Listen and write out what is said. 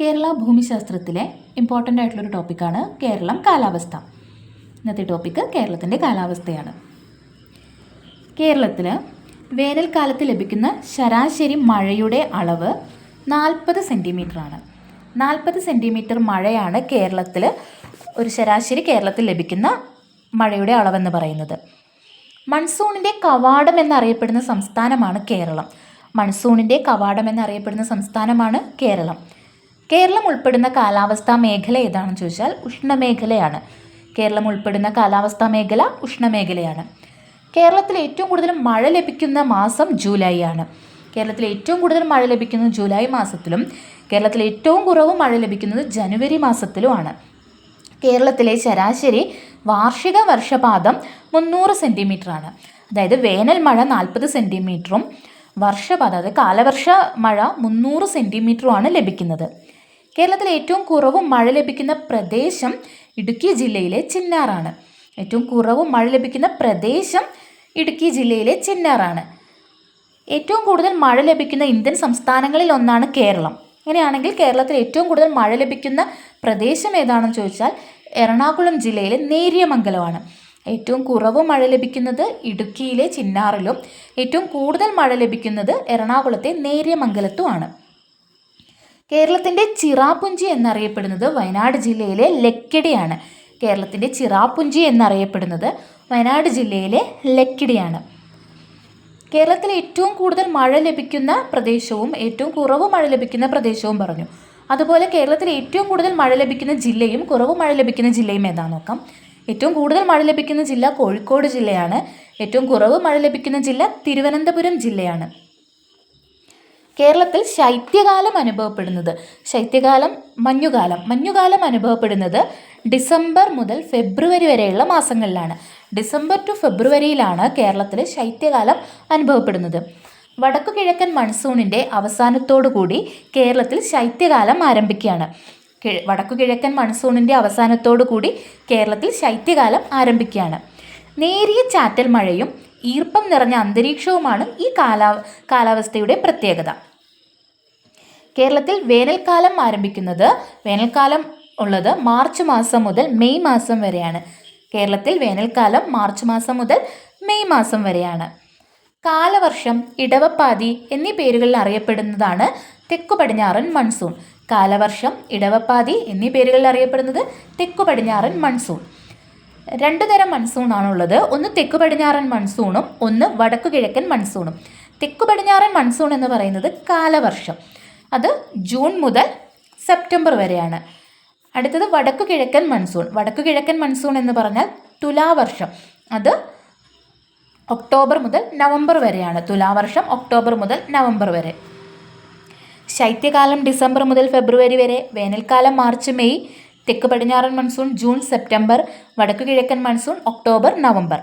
Kerala ഭൂമിശാസ്ത്രത്തിലെ important ആയിട്ടുള്ളൊരു ടോപ്പിക്കാണ് കേരളം കാലാവസ്ഥ. ഇന്നത്തെ ടോപ്പിക്ക് കേരളത്തിന്റെ കാലാവസ്ഥയാണ്. കേരളത്തിൽ വേനൽക്കാലത്ത് ലഭിക്കുന്ന ശരാശരി മഴയുടെ അളവ് നാൽപ്പത് ആണ്. നാൽപ്പത് സെന്റിമീറ്റർ മഴയാണ് കേരളത്തിൽ ഒരു ശരാശരി കേരളത്തിൽ ലഭിക്കുന്ന മഴയുടെ അളവെന്ന് പറയുന്നത്. മൺസൂണിന്റെ കവാടം എന്നറിയപ്പെടുന്ന സംസ്ഥാനമാണ് കേരളം. മൺസൂണിന്റെ കവാടം എന്നറിയപ്പെടുന്ന സംസ്ഥാനമാണ് കേരളം. കേരളം ഉൾപ്പെടുന്ന കാലാവസ്ഥാ മേഖല ഏതാണെന്ന് ചോദിച്ചാൽ ഉഷ്ണമേഖലയാണ്. കേരളം ഉൾപ്പെടുന്ന കാലാവസ്ഥാ മേഖല ഉഷ്ണമേഖലയാണ്. കേരളത്തിൽ ഏറ്റവും കൂടുതൽ മഴ ലഭിക്കുന്ന മാസം ജൂലൈ ആണ്. കേരളത്തിൽ ഏറ്റവും കൂടുതൽ മഴ ലഭിക്കുന്നത് ജൂലൈ മാസത്തിലും കേരളത്തിൽ ഏറ്റവും കുറവ് മഴ ലഭിക്കുന്നത് ജനുവരി മാസത്തിലുമാണ് കേരളത്തിലെ ശരാശരി വാർഷിക വർഷപാതം മുന്നൂറ് ആണ്. അതായത് വേനൽ മഴ നാൽപ്പത് സെന്റിമീറ്ററും വർഷപാതം അതായത് കാലവർഷ മഴ മുന്നൂറ് സെന്റിമീറ്ററുമാണ് ലഭിക്കുന്നത്. കേരളത്തിൽ ഏറ്റവും കുറവ് മഴ ലഭിക്കുന്ന പ്രദേശം ഇടുക്കി ജില്ലയിലെ ചിന്നാറാണ്. ഏറ്റവും കുറവ് മഴ ലഭിക്കുന്ന പ്രദേശം ഇടുക്കി ജില്ലയിലെ ചിന്നാറാണ്. ഏറ്റവും കൂടുതൽ മഴ ലഭിക്കുന്ന ഇന്ത്യൻ സംസ്ഥാനങ്ങളിൽ ഒന്നാണ് കേരളം. അങ്ങനെയാണെങ്കിൽ കേരളത്തിൽ ഏറ്റവും കൂടുതൽ മഴ ലഭിക്കുന്ന പ്രദേശം ഏതാണെന്ന് ചോദിച്ചാൽ എറണാകുളം ജില്ലയിലെ നേരിയമംഗലമാണ്. ഏറ്റവും കുറവ് മഴ ലഭിക്കുന്നത് ഇടുക്കിയിലെ ചിന്നാറിലും ഏറ്റവും കൂടുതൽ മഴ ലഭിക്കുന്നത് എറണാകുളത്തെ നേര്യമംഗലത്തുമാണ് കേരളത്തിന്റെ ചിറാപുഞ്ചി എന്നറിയപ്പെടുന്നത് വയനാട് ജില്ലയിലെ ലക്കിടിയാണ്. കേരളത്തിന്റെ ചിറാപുഞ്ചി എന്നറിയപ്പെടുന്നത് വയനാട് ജില്ലയിലെ ലക്കിടിയാണ്. കേരളത്തിൽ ഏറ്റവും കൂടുതൽ മഴ ലഭിക്കുന്ന പ്രദേശവും ഏറ്റവും കുറവ് മഴ ലഭിക്കുന്ന പ്രദേശവും പറഞ്ഞു. അതുപോലെ കേരളത്തിൽ ഏറ്റവും കൂടുതൽ മഴ ലഭിക്കുന്ന ജില്ലയും കുറവ് മഴ ലഭിക്കുന്ന ജില്ലയും ഏതാ നോക്കാം. ഏറ്റവും കൂടുതൽ മഴ ലഭിക്കുന്ന ജില്ല കോഴിക്കോട് ജില്ലയാണ്. ഏറ്റവും കുറവ് മഴ ലഭിക്കുന്ന ജില്ല തിരുവനന്തപുരം ജില്ലയാണ്. കേരളത്തിൽ ശൈത്യകാലം അനുഭവപ്പെടുന്നത്. ശൈത്യകാലം മഞ്ഞുകാലം. മഞ്ഞുകാലം അനുഭവപ്പെടുന്നത് ഡിസംബർ മുതൽ ഫെബ്രുവരി വരെയുള്ള മാസങ്ങളിലാണ്. ഡിസംബർ ടു ഫെബ്രുവരിയിലാണ് കേരളത്തിൽ ശൈത്യകാലം അനുഭവപ്പെടുന്നത്. വടക്കു കിഴക്കൻ മൺസൂണിന്റെ അവസാനത്തോടു കൂടി കേരളത്തിൽ ശൈത്യകാലം ആരംഭിക്കുകയാണ്. വടക്കു കിഴക്കൻ മൺസൂണിന്റെ അവസാനത്തോടു കൂടി കേരളത്തിൽ ശൈത്യകാലം ആരംഭിക്കുകയാണ്. നേരിയ ചാറ്റൽ മഴയും ഈർപ്പം നിറഞ്ഞ അന്തരീക്ഷവുമാണ് ഈ കാലാ കാലാവസ്ഥയുടെ പ്രത്യേകത. കേരളത്തിൽ വേനൽക്കാലം ആരംഭിക്കുന്നത് വേനൽക്കാലം ഉള്ളത് മാർച്ച് മാസം മുതൽ മെയ് മാസം വരെയാണ്. കേരളത്തിൽ വേനൽക്കാലം മാർച്ച് മാസം മുതൽ മെയ് മാസം വരെയാണ്. കാലവർഷം ഇടവപ്പാതി എന്നീ പേരുകളിൽ അറിയപ്പെടുന്നതാണ് തെക്കു പടിഞ്ഞാറൻ മൺസൂൺ. കാലവർഷം ഇടവപ്പാതി എന്നീ പേരുകളിൽ അറിയപ്പെടുന്നത് തെക്കു പടിഞ്ഞാറൻ മൺസൂൺ. രണ്ട് തരം മൺസൂൺ ആണുള്ളത് ഒന്ന് തെക്കു പടിഞ്ഞാറൻ മൺസൂണും ഒന്ന് വടക്കു കിഴക്കൻ മൺസൂണും. തെക്കു പടിഞ്ഞാറൻ മൺസൂൺ എന്ന് പറയുന്നത് കാലവർഷം. അത് ജൂൺ മുതൽ സെപ്റ്റംബർ വരെയാണ്. അടുത്തത് വടക്കു കിഴക്കൻ മൺസൂൺ. വടക്കു കിഴക്കൻ മൺസൂൺ എന്ന് പറഞ്ഞാൽ തുലാവർഷം. അത് ഒക്ടോബർ മുതൽ നവംബർ വരെയാണ്. തുലാവർഷം ഒക്ടോബർ മുതൽ നവംബർ വരെ. ശൈത്യകാലം ഡിസംബർ മുതൽ ഫെബ്രുവരി വരെ. വേനൽക്കാലം മാർച്ച് മെയ് തെക്ക് പടിഞ്ഞാറൻ മൺസൂൺ ജൂൺ സെപ്റ്റംബർ വടക്കു കിഴക്കൻ മൺസൂൺ ഒക്ടോബർ നവംബർ.